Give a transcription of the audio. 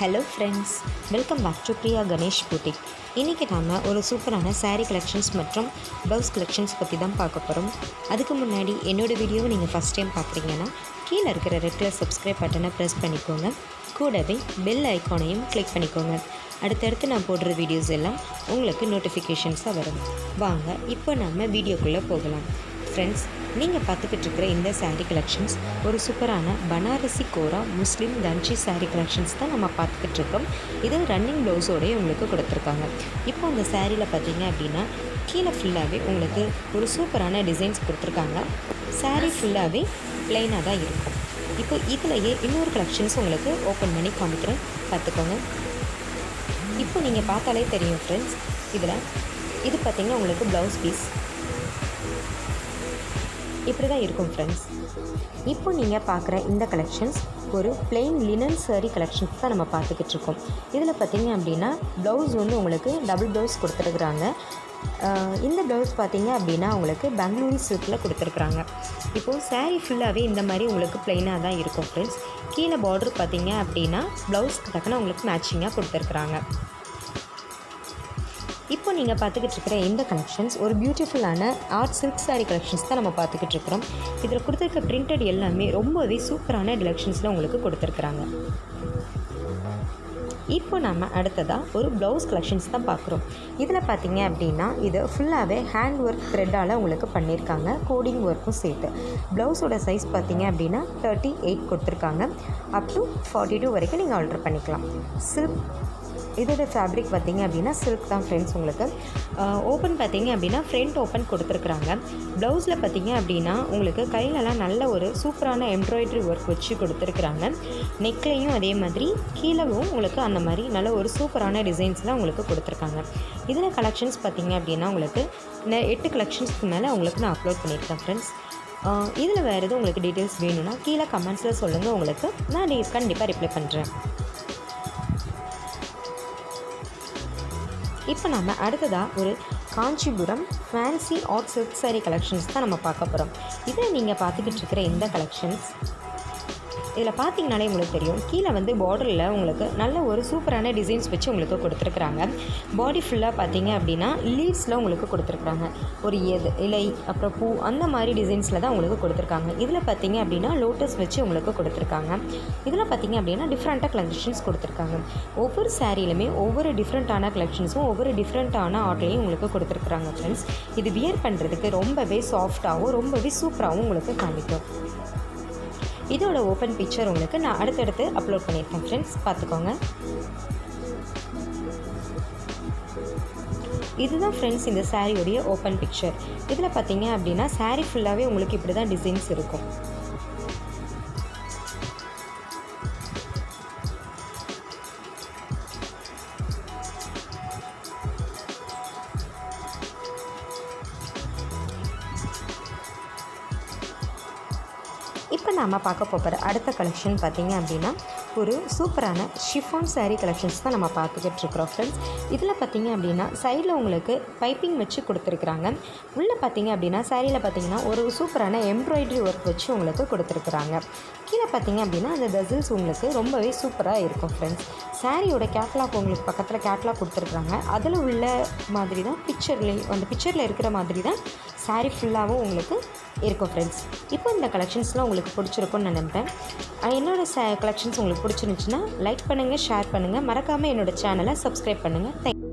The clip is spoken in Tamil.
Hello friends welcome back to Priya Ganesh boutique இன்றைக்கி நாம் ஒரு சூப்பரான சாரீ கலெக்ஷன்ஸ் மற்றும் ப்ளவுஸ் கலெக்ஷன்ஸ் பற்றி தான் பார்க்க போகிறோம் அதுக்கு முன்னாடி என்னோடய வீடியோவை நீங்கள் ஃபஸ்ட் டைம் பார்க்குறீங்கன்னா கீழே இருக்கிற ரெட் கலர் சப்ஸ்கிரைப் பட்டனை ப்ரெஸ் பண்ணிக்கோங்க. கூடவே பெல் ஐக்கானையும் கிளிக் பண்ணிக்கோங்க. அடுத்தடுத்து நான் போடுற வீடியோஸ் எல்லாம் உங்களுக்கு நோட்டிஃபிகேஷன்ஸாக வரும். வாங்க இப்போ நம்ம வீடியோக்குள்ளே போகலாம். ஃப்ரெண்ட்ஸ் நீங்கள் பார்த்துக்கிட்டு இருக்கிற இந்த saree கலெக்ஷன்ஸ் ஒரு சூப்பரான பனாரசி கோரா முஸ்லீம் தன்சி saree கலெக்ஷன்ஸ் தான் நம்ம பார்த்துக்கிட்டு இருக்கோம் இது ரன்னிங் ப்ளவுஸோடய உங்களுக்கு கொடுத்துருக்காங்க. இப்போ அந்த சாரியில் பார்த்தீங்க அப்படின்னா கீழே ஃபுல்லாகவே உங்களுக்கு ஒரு சூப்பரான டிசைன்ஸ் கொடுத்துருக்காங்க. Saree ஃபுல்லாகவே ப்ளைனாக தான் இருக்கும். இப்போ இதுலையே இன்னொரு கலெக்ஷன்ஸ் உங்களுக்கு ஓப்பன் பண்ணி காமிக்கிறேன். பார்த்துக்கோங்க. இப்போ நீங்கள் பார்த்தாலே தெரியும் ஃப்ரெண்ட்ஸ் இதில் இது பார்த்தீங்கன்னா உங்களுக்கு ப்ளவுஸ் பீஸ் இப்படி தான் இருக்கும் ஃப்ரெண்ட்ஸ் இப்போ நீங்கள் பார்க்குற இந்த கலெக்ஷன்ஸ் ஒரு பிளெயின் லினன் சேரி கலெக்ஷன்ஸ் தான் நம்ம பார்த்துக்கிட்டு இருக்கோம். இதில் பார்த்தீங்க அப்படின்னா ப்ளவுஸ் வந்து உங்களுக்கு டபுள் ப்ளவுஸ் கொடுத்துருக்குறாங்க. இந்த ப்ளவுஸ் பார்த்தீங்க அப்படின்னா உங்களுக்கு பெங்களூரு சில்கில் கொடுத்துருக்குறாங்க. இப்போது saree ஃபுல்லாகவே இந்த மாதிரி உங்களுக்கு ப்ளைனாக தான் இருக்கும் ஃப்ரெண்ட்ஸ் கீழே பார்டர் பார்த்தீங்க அப்படின்னா ப்ளவுஸ்க்கு தக்கன உங்களுக்கு மேட்சிங்காக கொடுத்துருக்குறாங்க. இப்போ நீங்கள் பார்த்துக்கிட்டு இருக்கிற இந்த கலெக்ஷன்ஸ் ஒரு பியூட்டிஃபுல்லான ஆர்ட் சில்க் saree கலெக்ஷன்ஸ் தான் நம்ம பார்த்துக்கிட்டு இருக்கிறோம். இதில் கொடுத்துருக்க பிரிண்டட் எல்லாமே ரொம்பவே சூப்பரான டிலெக்ஷன்ஸில் உங்களுக்கு கொடுத்துருக்குறாங்க. இப்போ நம்ம அடுத்ததாக ஒரு ப்ளவுஸ் கலெக்ஷன்ஸ் தான் பார்க்குறோம். இதில் பார்த்தீங்க அப்படின்னா இது ஃபுல்லாகவே ஹேண்ட் ஒர்க் த்ரெட்டால் உங்களுக்கு பண்ணியிருக்காங்க. கோடிங் ஒர்க்கும் சேர்த்து. ப்ளவுஸோட சைஸ் பார்த்தீங்க அப்படின்னா தேர்ட்டி எயிட் கொடுத்துருக்காங்க. அப் டு ஃபார்ட்டி டூ வரைக்கும் நீங்கள் ஆர்டர் பண்ணிக்கலாம். சில்க் இதோட ஃபேப்ரிக் பார்த்தீங்க அப்படின்னா சில்க் தான் ஃப்ரெண்ட்ஸ் உங்களுக்கு. ஓப்பன் பார்த்தீங்க அப்படின்னா ஃப்ரண்ட் ஓப்பன் கொடுத்துருக்குறாங்க. ப்ளவுஸில் பார்த்தீங்க அப்படின்னா உங்களுக்கு கையிலலாம் நல்ல ஒரு சூப்பரான எம்ப்ராய்டரி ஒர்க் வச்சு கொடுத்துருக்குறாங்க. நெக்லையும் அதே மாதிரி கீழவும் உங்களுக்கு அந்த மாதிரி நல்ல ஒரு சூப்பரான டிசைன்ஸ்லாம் உங்களுக்கு கொடுத்துருக்காங்க. இதில் கலெக்ஷன்ஸ் பார்த்தீங்க அப்படின்னா உங்களுக்கு எட்டு கலெக்ஷன்ஸ்க்கு மேலே உங்களுக்கு நான் அப்லோட் பண்ணியிருக்கேன் ஃப்ரெண்ட்ஸ் இதில் வேறு எதுவும் உங்களுக்கு டீட்டெயில்ஸ் வேணும்னா கீழே கமெண்ட்ஸில் சொல்லுங்கள் உங்களுக்கு நான் கண்டிப்பாக ரிப்ளை பண்ணுறேன் இப்போ நம்ம அடுத்ததாக ஒரு Kanchipuram fancy art silk saree collections தான் நம்ம பார்க்க போகிறோம் இதில் நீங்கள் பார்த்துக்கிட்டு இருக்கிற இந்த கலெக்ஷன்ஸ் இதில் பார்த்தீங்கனாலே உங்களுக்கு தெரியும். கீழே வந்து பார்டரில் உங்களுக்கு நல்ல ஒரு சூப்பரான டிசைன்ஸ் வச்சு உங்களுக்கு கொடுத்துருக்குறாங்க. பாடி ஃபுல்லாக பார்த்தீங்க அப்படின்னா லீவ்ஸில் உங்களுக்கு கொடுத்துருக்குறாங்க. ஒரு எது இலை அப்புறம் பூ அந்த மாதிரி டிசைன்ஸில் தான் உங்களுக்கு கொடுத்துருக்காங்க. இதில் பார்த்தீங்க அப்படின்னா லோட்டஸ் வச்சு உங்களுக்கு கொடுத்துருக்காங்க. இதில் பார்த்தீங்க அப்படின்னா டிஃப்ரெண்ட்டாக கலெக்ஷன்ஸ் கொடுத்துருக்காங்க. ஒவ்வொரு சாரியிலுமே ஒவ்வொரு டிஃப்ரெண்ட்டான கலெக்ஷன்ஸும் ஒவ்வொரு டிஃப்ரெண்ட்டான ஆர்ட்லேயும் உங்களுக்கு கொடுத்துருக்குறாங்க ஃப்ரெண்ட்ஸ் இது வியர் பண்ணுறதுக்கு ரொம்பவே சாஃப்டாகவும் ரொம்பவே சூப்பராகவும் உங்களுக்கு காமிக்கும். இதோட ஓப்பன் பிக்சர் உங்களுக்கு நான் அடுத்தடுத்து அப்லோட் பண்ணியிருக்கேன் ஃப்ரெண்ட்ஸ் பார்த்துக்கோங்க. இதுதான் ஃப்ரெண்ட்ஸ் இந்த சாரியோடைய ஓப்பன் பிக்சர் இதில் பார்த்தீங்க அப்படின்னா saree ஃபுல்லாகவே உங்களுக்கு இப்படி தான் டிசைன்ஸ் இருக்கும். இப்போ நாம் பார்க்க போகிற அடுத்த கலெக்ஷன் பார்த்திங்க அப்படின்னா ஒரு சூப்பரான ஷிஃபான் சாரீ கலெக்ஷன்ஸ் தான் நம்ம பார்த்துக்கிட்டு இருக்கிறோம் ஃப்ரெண்ட்ஸ் இதில் பார்த்தீங்க அப்படின்னா சைடில் உங்களுக்கு பைப்பிங் வச்சு கொடுத்துருக்குறாங்க. உள்ளே பார்த்தீங்க அப்படின்னா சாரியில் பார்த்தீங்கன்னா ஒரு சூப்பரான எம்ப்ராய்டரி ஒர்க் வச்சு உங்களுக்கு கொடுத்துருக்குறாங்க. கீழே பார்த்தீங்க அப்படின்னா அந்த டசில்ஸ் உங்களுக்கு ரொம்பவே சூப்பராக இருக்கும் ஃப்ரெண்ட்ஸ் சாரியோட கேட்லாக் உங்களுக்கு பக்கத்தில் கேட்லாக் கொடுத்துருக்குறாங்க. அதில் உள்ள மாதிரி தான் பிக்சர்லேயும் அந்த பிக்சரில் இருக்கிற மாதிரி தான் சாரீ ஃபுல்லாகவும் உங்களுக்கு இருக்கும் ஃப்ரெண்ட்ஸ் இப்போ இந்த கலெக்ஷன்ஸ்லாம் உங்களுக்கு பிடிச்சிருக்கும்னு நான் நம்புகிறேன் அஹ் ச கலெக்ஷன்ஸ் உங்களுக்கு பிடிச்சிருந்துச்சுன்னா லைக் பண்ணுங்கள் ஷேர் பண்ணுங்கள் மறக்காமல் என்னோட சேனலை சப்ஸ்கிரைப் பண்ணுங்கள் தேங்க்